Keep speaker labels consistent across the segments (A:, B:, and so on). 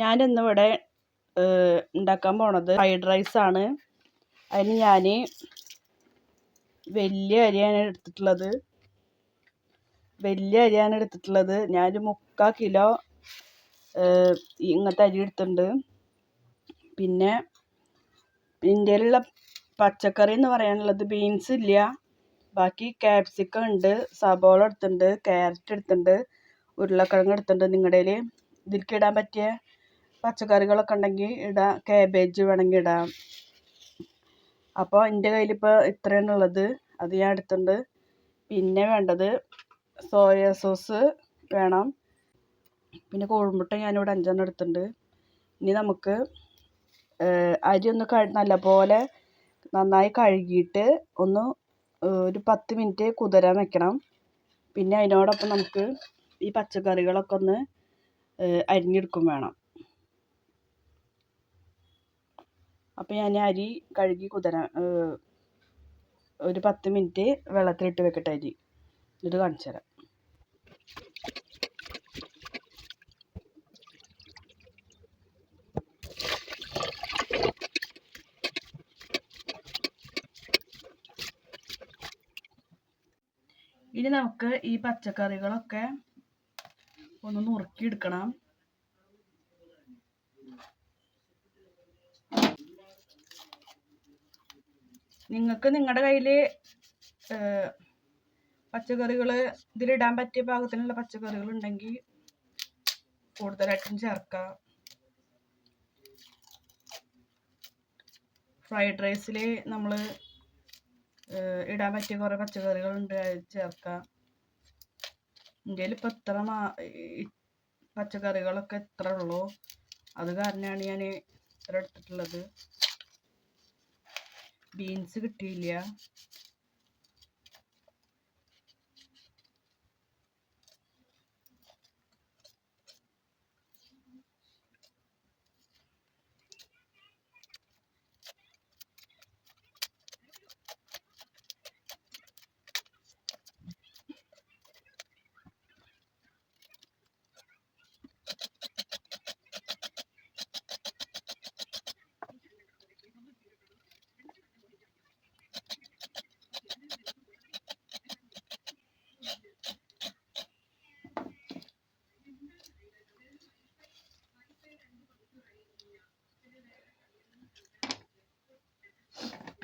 A: ഞാനിന്നിവിടെ ഉണ്ടാക്കാൻ പോണത് ഫ്രൈഡ് റൈസാണ്. അതിന് ഞാൻ വലിയ അരിയാണ് എടുത്തിട്ടുള്ളത്. വലിയ അരിയാണ് എടുത്തിട്ടുള്ളത്. ഞാനൊരു മുക്കാൽ കിലോ ഇങ്ങനത്തെ അരി എടുത്തിട്ടുണ്ട്. പിന്നെ ഇന്ത്യയിലുള്ള പച്ചക്കറി എന്ന് പറയാനുള്ളത് ബീൻസ് ഇല്ല. ബാക്കി ക്യാപ്സിക്കം ഉണ്ട് സബോള എടുത്തിട്ടുണ്ട് ക്യാരറ്റ് എടുത്തിട്ടുണ്ട് ഉരുളക്കിഴങ്ങ് എടുത്തിട്ടുണ്ട് നിങ്ങളുടെ ഇതിലേക്ക് ഇടാൻ പറ്റിയ പച്ചക്കറികളൊക്കെ ഉണ്ടെങ്കിൽ ഇടാം. കാബേജ് വേണമെങ്കിൽ ഇടാം. അപ്പോൾ എന്റെ കയ്യിലിപ്പോൾ ഇത്രയാണ് ഉള്ളത്. അത് ഞാൻ എടുത്തിട്ടുണ്ട്. പിന്നെ വേണ്ടത് സോയ സോസ് വേണം. പിന്നെ കോഴിമുട്ട ഞാനിവിടെ അഞ്ചെണ്ണം എടുത്തിട്ടുണ്ട്. ഇനി നമുക്ക് അരി ഒന്ന് നല്ലപോലെ നന്നായി കഴുകിയിട്ട് ഒന്ന് ഒരു പത്ത് മിനിറ്റ് കുതിരാൻ വെക്കണം. പിന്നെ അതിനോടൊപ്പം നമുക്ക് ഈ പച്ചക്കറികളൊക്കെ ഒന്ന് അരിഞ്ഞെടുക്കും വേണം. അപ്പോൾ ഞാൻ അരി കഴുകി കുതിരാൻ ഒരു പത്ത് മിനിറ്റ് വെള്ളത്തിലിട്ട് വെക്കട്ടെ അരി. ഇത് കാണിച്ചു തരാം. ഇനി നമുക്ക് ഈ പച്ചക്കറികളൊക്കെ ഒന്ന് നുറുക്കിയെടുക്കണം. നിങ്ങൾക്ക് നിങ്ങളുടെ കയ്യിൽ പച്ചക്കറികൾ ഇതിലിടാൻ പറ്റിയ പാകത്തിനുള്ള പച്ചക്കറികൾ ഉണ്ടെങ്കിൽ കൂടുതലായിട്ടും ചേർക്കാം. ഫ്രൈഡ് റൈസിൽ നമ്മൾ ഇടാൻ പറ്റിയ കുറേ പച്ചക്കറികളുണ്ട് ഉണ്ട് ചേർക്കാം. ഇന്ത്യയിൽ ഇപ്പോൾ ഇത്ര മാ പച്ചക്കറികളൊക്കെ ഇത്ര ഉള്ളൂ അത് കാരണമാണ് ഞാൻ ഇത്ര എടുത്തിട്ടുള്ളത്. ബീൻസ് കിട്ടിയില്ല.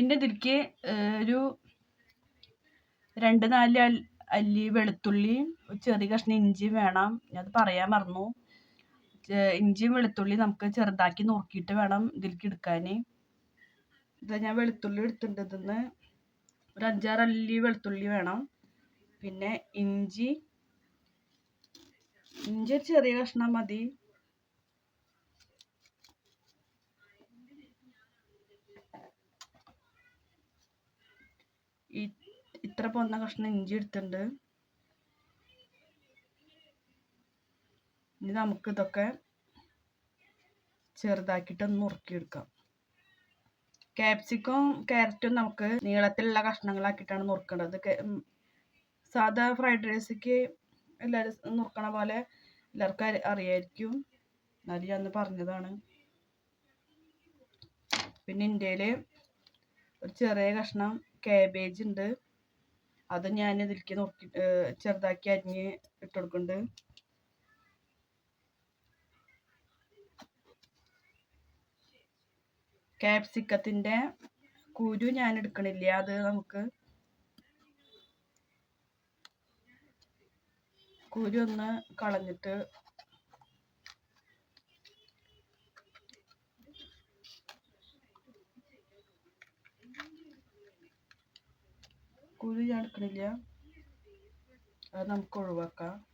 A: പിന്നെ ഇതിലേക്ക് ഒരു രണ്ട് നാല് അല്ലി വെളുത്തുള്ളിയും ചെറിയ കഷ്ണം ഇഞ്ചിയും വേണം. ഞാൻ പറയാൻ മറന്നു. ഇഞ്ചിയും വെളുത്തുള്ളിയും നമുക്ക് ചെറുതാക്കി നുറുക്കിയിട്ട് വേണം ഇതിലേക്ക് എടുക്കാൻ ഇതാ ഞാൻ വെളുത്തുള്ളി എടുത്തിട്ടുണ്ട് ഇതിന്ന്. ഒരു അഞ്ചാറ് അല്ലി വെളുത്തുള്ളി വേണം. പിന്നെ ഇഞ്ചി. ഇഞ്ചി ചെറിയ കഷ്ണം മതി ഈ ഇത്ര പൊന്ന കഷ്ണം ഇഞ്ചി എടുത്തിട്ടുണ്ട്. ഇനി നമുക്ക് ഇതൊക്കെ ചെറുതാക്കിയിട്ടൊന്ന് നുറുക്കിയെടുക്കാം. ക്യാപ്സിക്കും ക്യാരറ്റും നമുക്ക് നീളത്തിലുള്ള കഷ്ണങ്ങളാക്കിയിട്ടാണ് നുറുക്കേണ്ടത് സാധാ ഫ്രൈഡ് റൈസിക്ക് എല്ലാവരും നുറുക്കണ പോലെ എല്ലാവർക്കും അറിയായിരിക്കും. എന്നാലും ഞാൻ പറഞ്ഞതാണ്. പിന്നെ ഇന്ത്യയിൽ ഒരു ചെറിയ കഷ്ണം കാബേജ് ഉണ്ട്. അത് ഞാൻ ഇതിലേക്ക് നോക്കി ചെറുതാക്കി അരിഞ്ഞ് ഇട്ട് കൊടുക്കുന്നുണ്ട് ക്യാപ്സിക്കത്തിന്റെ കുരു ഞാൻ എടുക്കണില്ല. അത് നമുക്ക് കുരു ഒന്ന് കളഞ്ഞിട്ട് കുരു ഞാൻ എടുക്കണില്ല. അത് നമുക്ക് ഒഴിവാക്കാം.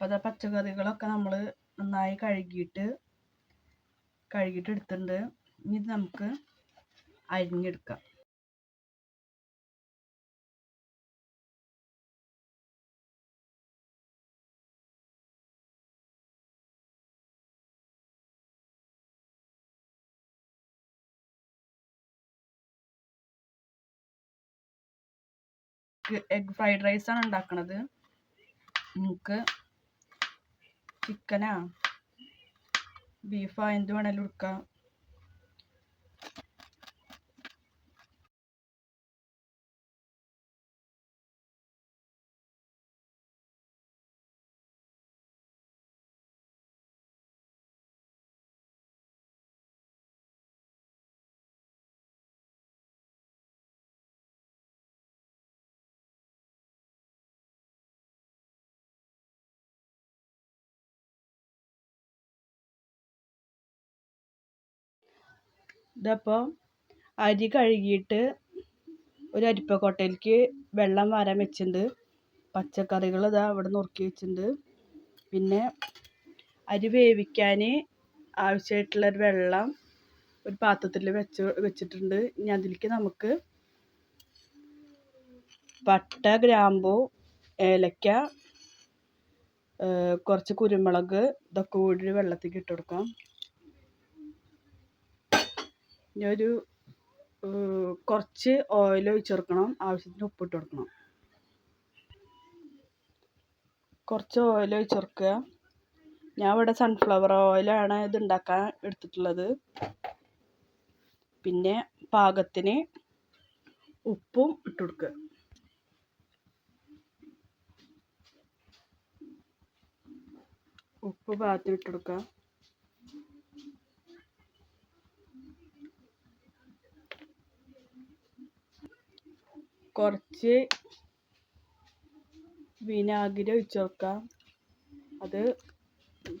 A: അപ്പോൾ അത് പച്ചക്കറികളൊക്കെ നമ്മൾ നന്നായി കഴുകിയിട്ട് കഴുകിയിട്ട് എടുത്തിട്ടുണ്ട് ഇനി നമുക്ക് അരിഞ്ഞെടുക്കാം. എഗ് ഫ്രൈഡ് ആണ് ഉണ്ടാക്കണത്. നമുക്ക് ചിക്കനാ? ബീഫാ എന്ത് വേണേലും എടുക്കാം ഇതപ്പോൾ അരി കഴുകിയിട്ട് ഒരു അരിപ്പക്കൊട്ടയിലേക്ക് വെള്ളം വാരാൻ വെച്ചിട്ടുണ്ട്. പച്ചക്കറികൾ ഇതാ അവിടെ നുറുക്കി വെച്ചിട്ടുണ്ട്. പിന്നെ അരി വേവിക്കാൻ ആവശ്യമായിട്ടുള്ളൊരു വെള്ളം ഒരു പാത്രത്തിൽ വെച്ച് വെച്ചിട്ടുണ്ട്. ഇനി അതിലേക്ക് നമുക്ക് പട്ട ഗ്രാമ്പു ഏലക്ക കുറച്ച് കുരുമുളക് ഇതൊക്കെ കൂടി വെള്ളത്തിലേക്ക് ഇട്ട് കൊടുക്കാം. ഇനി ഒരു കുറച്ച് ഓയിൽ ഒഴിച്ച് കൊടുക്കണം ആവശ്യത്തിന് ഉപ്പിട്ട് കൊടുക്കണം. കുറച്ച് ഓയിൽ ഒഴിച്ച് കൊടുക്കുക ഞാൻ ഇവിടെ സൺഫ്ലവർ ഓയിലാണ് ഇത് ഉണ്ടാക്കാൻ എടുത്തിട്ടുള്ളത്. പിന്നെ പാകത്തിന് ഉപ്പും ഇട്ട് കൊടുക്കുക. ഉപ്പ് പാകത്തിന് ഇട്ട് കൊടുക്കുക. കുറച്ച് വിനാഗിരി ഒഴിച്ച് കൊടുക്കാം. അത്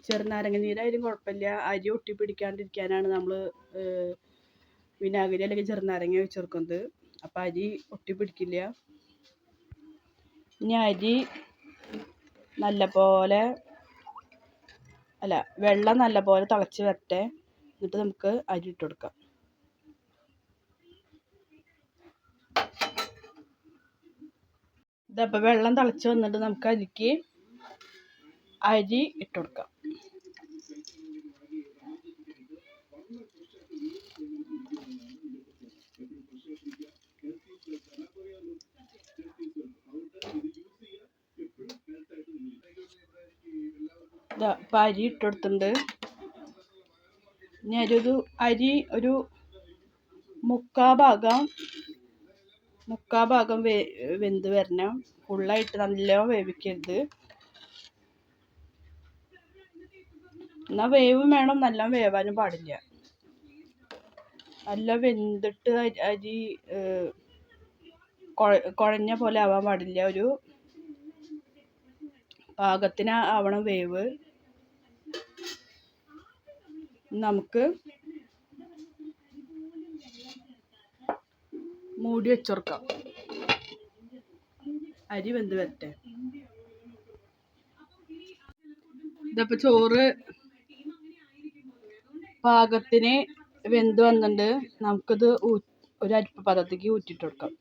A: ചെറുനാരങ്ങ നീരായാലും കുഴപ്പമില്ല. അരി ഒട്ടി പിടിക്കാണ്ടിരിക്കാനാണ് നമ്മൾ വിനാഗിരി അല്ലെങ്കിൽ ചെറുനാരങ്ങ ഒഴിച്ച് കൊടുക്കുന്നത്. അപ്പോൾ അരി ഒട്ടി പിടിക്കില്ല. ഇനി അരി നല്ലപോലെ അല്ല വെള്ളം നല്ലപോലെ തിളച്ച് വരട്ടെ. എന്നിട്ട് നമുക്ക് അരി ഇട്ട് കൊടുക്കാം. ഇതപ്പോൾ വെള്ളം തിളച്ച് വന്നിട്ട് നമുക്ക് അതിലേക്ക് അരി ഇട്ട് കൊടുക്കാം. ഇപ്പം അരി ഇട്ടുകൊടുത്തിട്ടുണ്ട് ഇനി ഒരു അരി ഒരു മുക്കാ ഭാഗം മുക്കാ ഭാഗം വേ വെന്ത് വരണം. ഫുള്ളായിട്ട് നല്ലോണം വേവിക്കരുത്. എന്നാൽ വേവും വേണം. നല്ല വേവാനും പാടില്ല. നല്ല വെന്തിട്ട് അരി കുഴഞ്ഞ പോലെ ആവാൻ പാടില്ല. ഒരു പാകത്തിന് ആവണം വേവ്. നമുക്ക് മൂടി വെച്ചുറക്കാം അരി വെന്ത് വരട്ടെ. ഇതപ്പോൾ ചോറ് പാകത്തിന് വെന്ത് വന്നിട്ടുണ്ട്. നമുക്കിത് ഒരു അരിപ്പ പാത്രത്തേക്ക് ഊറ്റിട്ട് കൊടുക്കാം.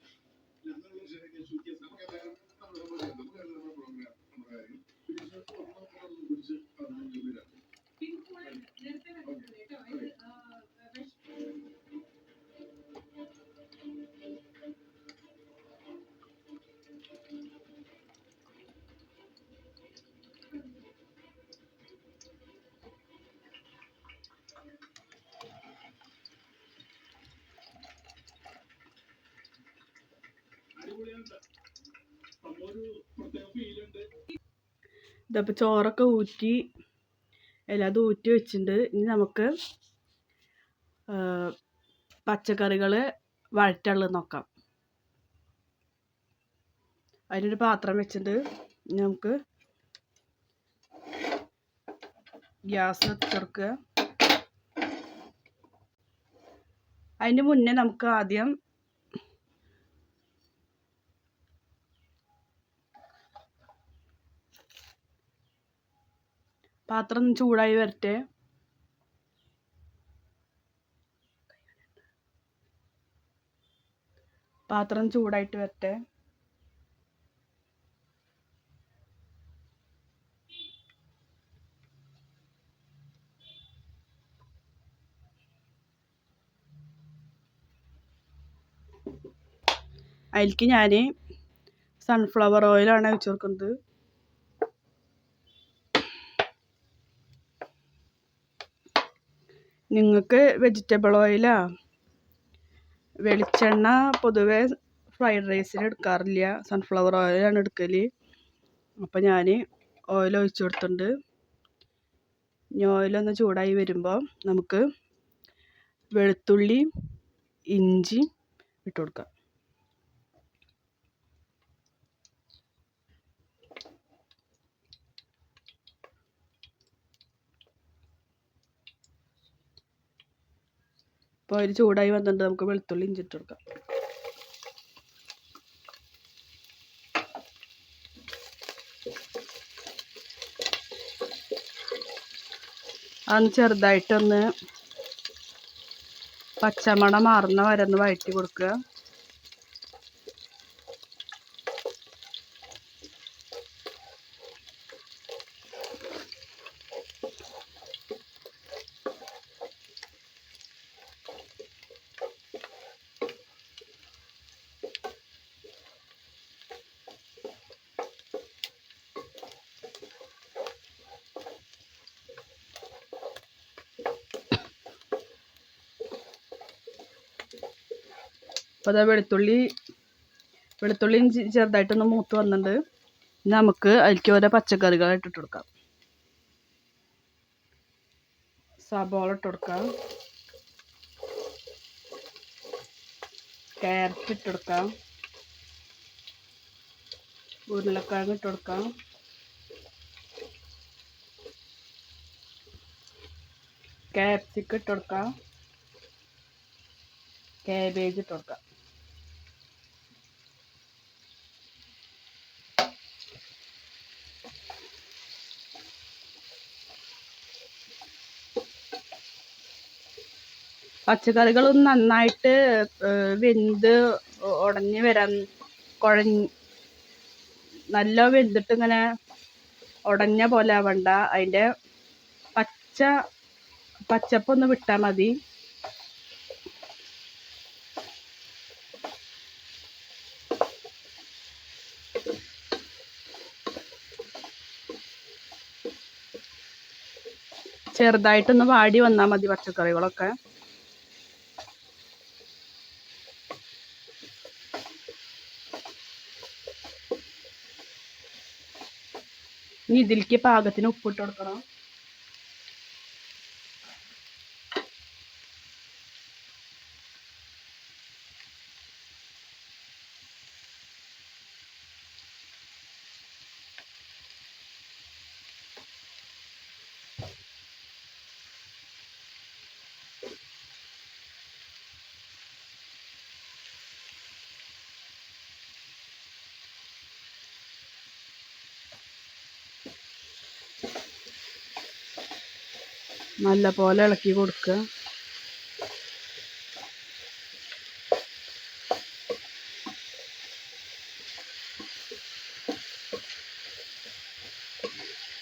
A: ഇതപ്പോൾ ചോറൊക്കെ ഊറ്റി എല്ലാം ഊറ്റി വെച്ചിട്ടുണ്ട്. ഇനി നമുക്ക് പച്ചക്കറികൾ വഴറ്റുള്ളത് നോക്കാം. അതിനൊരു പാത്രം വെച്ചിട്ടുണ്ട് ഇനി നമുക്ക് ഗ്യാസ് വെച്ചെടുക്കുക അതിന് മുന്നേ നമുക്ക് ആദ്യം പാത്രം ചൂടായി വരട്ടെ. പാത്രം ചൂടായിട്ട് വരട്ടെ. അതിലേക്ക് ഞാൻ സൺഫ്ലവർ ഓയിലാണ് ആണ് കൊടുക്കുന്നത്. നിങ്ങൾക്ക് വെജിറ്റബിൾ ഓയിലാ വെളിച്ചെണ്ണ പൊതുവേ ഫ്രൈഡ് റൈസിന് എടുക്കാറില്ല. സൺഫ്ലവർ ഓയിലാണ് എടുക്കൽ അപ്പോൾ ഞാൻ ഓയിൽ ഒഴിച്ച് കൊടുത്തിട്ടുണ്ട്. ഇനി ഓയിലൊന്ന് ചൂടായി വരുമ്പോൾ നമുക്ക് വെളുത്തുള്ളി ഇഞ്ചി ഇട്ട് കൊടുക്കാം. അപ്പോൾ അതിൽ ചൂടായി വന്നിട്ട് നമുക്ക് വെളുത്തുള്ളി ഇഞ്ചി ഇട്ട് കൊടുക്കാം. അതൊന്ന് ചെറുതായിട്ടൊന്ന് പച്ചമണം മാറുന്ന വരെ ഒന്ന് വഴറ്റി കൊടുക്കുക. അപ്പോൾ അതാ വെളുത്തുള്ളി വെളുത്തുള്ളി ചെറുതായിട്ടൊന്ന് മൂത്ത് വന്നിട്ടുണ്ട് നമുക്ക് അതിലേക്ക് ഓരോ പച്ചക്കറികൾ ഇട്ടിട്ട് കൊടുക്കാം. സബോള ഇട്ട് കൊടുക്കാം. ക്യാരറ്റ് ഇട്ട് കൊടുക്കാം. ഉരുളക്കിഴങ്ങ് ഇട്ട് കൊടുക്കാം. ക്യാപ്സിക്കം ഇട്ട് കൊടുക്കാം. കാബേജ് ഇട്ട് കൊടുക്കാം. പച്ചക്കറികളൊന്ന് നന്നായിട്ട് വെന്ത് ഉടഞ്ഞ് വരാൻ കുഴഞ്ഞ് നല്ല വെന്തിട്ട് ഇങ്ങനെ ഉടഞ്ഞ പോലെ ആവണ്ട. അതിന്റെ പച്ച പച്ചപ്പൊന്ന് വിട്ടാൽ മതി. ചെറുതായിട്ടൊന്ന് വാടി വന്നാൽ മതി പച്ചക്കറികളൊക്കെ. ഇനി ഇതിലേക്ക് പാകത്തിന് ഉപ്പിട്ട് കൊടുക്കണം. നല്ല പോലെ ഇളക്കി കൊടുക്കുക.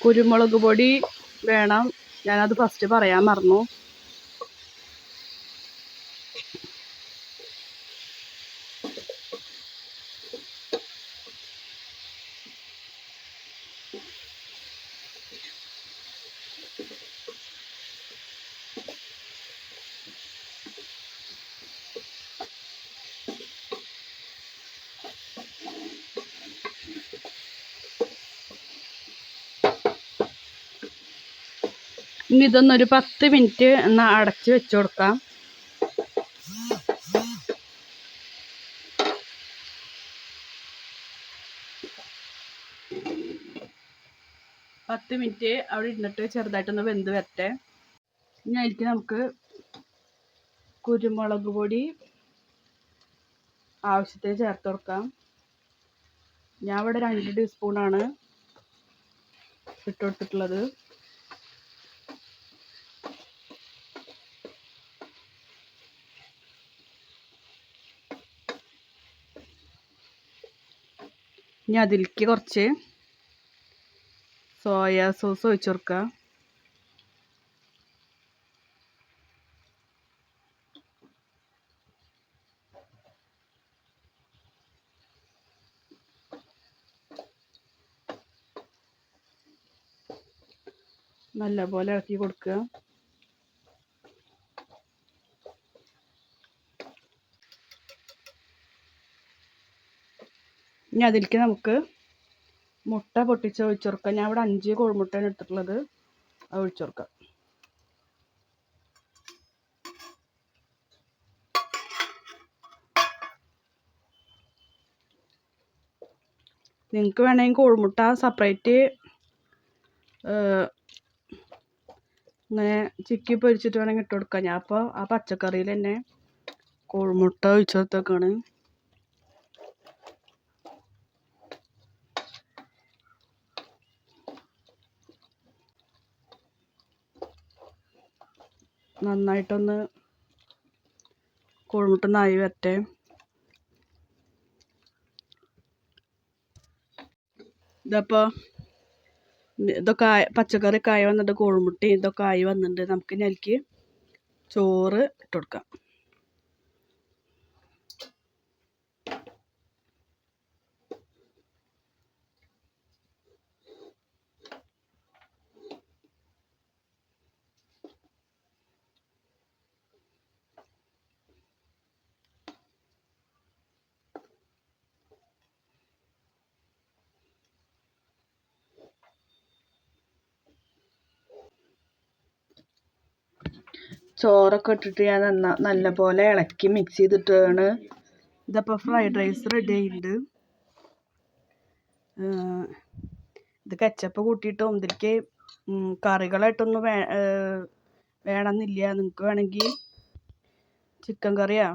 A: കുരുമുളക് പൊടി വേണം. ഞാനത് ഫസ്റ്റ് പറയാൻ മറന്നു. ഇനി ഇതൊന്നൊരു പത്ത് മിനിറ്റ് ഒന്ന് അടച്ച് വെച്ച് കൊടുക്കാം. പത്ത് മിനിറ്റ് അവിടെ ഇരുന്നിട്ട് ചെറുതായിട്ടൊന്ന് വെന്ത് വരട്ടെ. ഇനി അതിലേക്ക് നമുക്ക് കുരുമുളക് പൊടി ആവശ്യത്തിന് ചേർത്ത് കൊടുക്കാം. ഞാൻ ഇവിടെ രണ്ട് ടീസ്പൂണാണ് ഇട്ട് കൊടുത്തിട്ടുള്ളത്. ഇനി അതിലേക്ക് കുറച്ച് സോയാ സോസ് ഒഴിച്ചു കൊടുക്കുക നല്ലപോലെ ഇളക്കി കൊടുക്കുക ഇനി അതിലേക്ക് നമുക്ക് മുട്ട പൊട്ടിച്ച് ഒഴിച്ചു കൊടുക്കാം ഞാൻ ഇവിടെ അഞ്ച് കോഴിമുട്ടയാണ് എടുത്തിട്ടുള്ളത്. അത് ഒഴിച്ചു കൊടുക്കാം നിങ്ങൾക്ക് വേണമെങ്കിൽ കോഴിമുട്ട സെപ്പറേറ്റ് ഇങ്ങനെ ചിക്കി പൊരിച്ചിട്ട് വേണമെങ്കിൽ ഇട്ട് കൊടുക്കാം. ഞാൻ അപ്പോൾ ആ പച്ചക്കറിയിൽ തന്നെ കോഴിമുട്ട ഒഴിച്ചു നന്നായിട്ടൊന്ന് കോഴിമുട്ട നായി വരട്ടെ. ഇതപ്പോൾ ഇതൊക്കെ ആയ പച്ചക്കറി കായ വന്നിട്ട് കോഴിമുട്ടയും ഇതൊക്കെ ആയി വന്നിട്ടുണ്ട് നമുക്ക് അതിലേക്ക് ചോറ് ഇട്ട് കൊടുക്കാം. ചോറൊക്കെ ഇട്ടിട്ട് ഞാൻ നന്ന നല്ലപോലെ ഇളക്കി മിക്സ് ചെയ്തിട്ടാണ്. ഇതപ്പോൾ ഫ്രൈഡ് റൈസ് റെഡി ആയിട്ടുണ്ട്. ഇത് കെച്ചപ്പ് കൂട്ടിയിട്ടും ഇതിലേക്ക് കറികളായിട്ടൊന്നും വേ വേണമെന്നില്ല. നിങ്ങൾക്ക് വേണമെങ്കിൽ ചിക്കൻ കറിയാ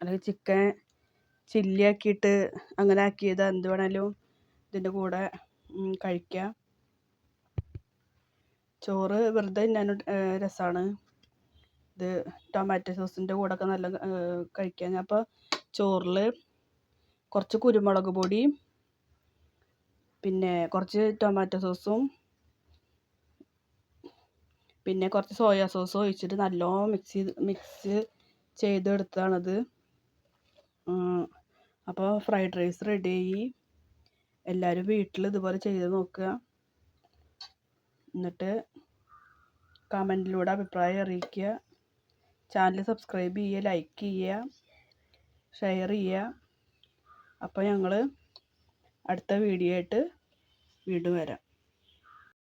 A: അല്ലെങ്കിൽ ചിക്കൻ ചില്ലി ആക്കിയിട്ട് അങ്ങനെ ആക്കിയത്. എന്ത് വേണേലും ഇതിന്റെ കൂടെ കഴിക്കാം. ചോറ് വെറുതെ ഞാൻ രസമാണ് ഇത് ടൊമാറ്റോ സോസിന്റെ കൂടെയൊക്കെ നല്ല കഴിക്കാൻ അപ്പോൾ ചോറിൽ കുറച്ച് കുരുമുളക് പൊടി പിന്നെ കുറച്ച് ടൊമാറ്റോ സോസും പിന്നെ കുറച്ച് സോയാ സോസ് ഒഴിച്ചിട്ട് നല്ലോണം മിക്സ് ചെയ്ത് മിക്സ് ചെയ്തെടുത്താണത് അപ്പോൾ ഫ്രൈഡ് റൈസ് റെഡി ആയി എല്ലാവരും വീട്ടിൽ ഇതുപോലെ ചെയ്ത് നോക്കുക. എന്നിട്ട് കമന്റിലൂടെ അഭിപ്രായം അറിയിക്കുക. ചാനൽ സബ്സ്ക്രൈബ് ചെയ്യുക ലൈക്ക് ചെയ്യുക ഷെയർ ചെയ്യുക. അപ്പോൾ ഞങ്ങൾ അടുത്ത വീഡിയോ ആയിട്ട് വീണ്ടും വരാം.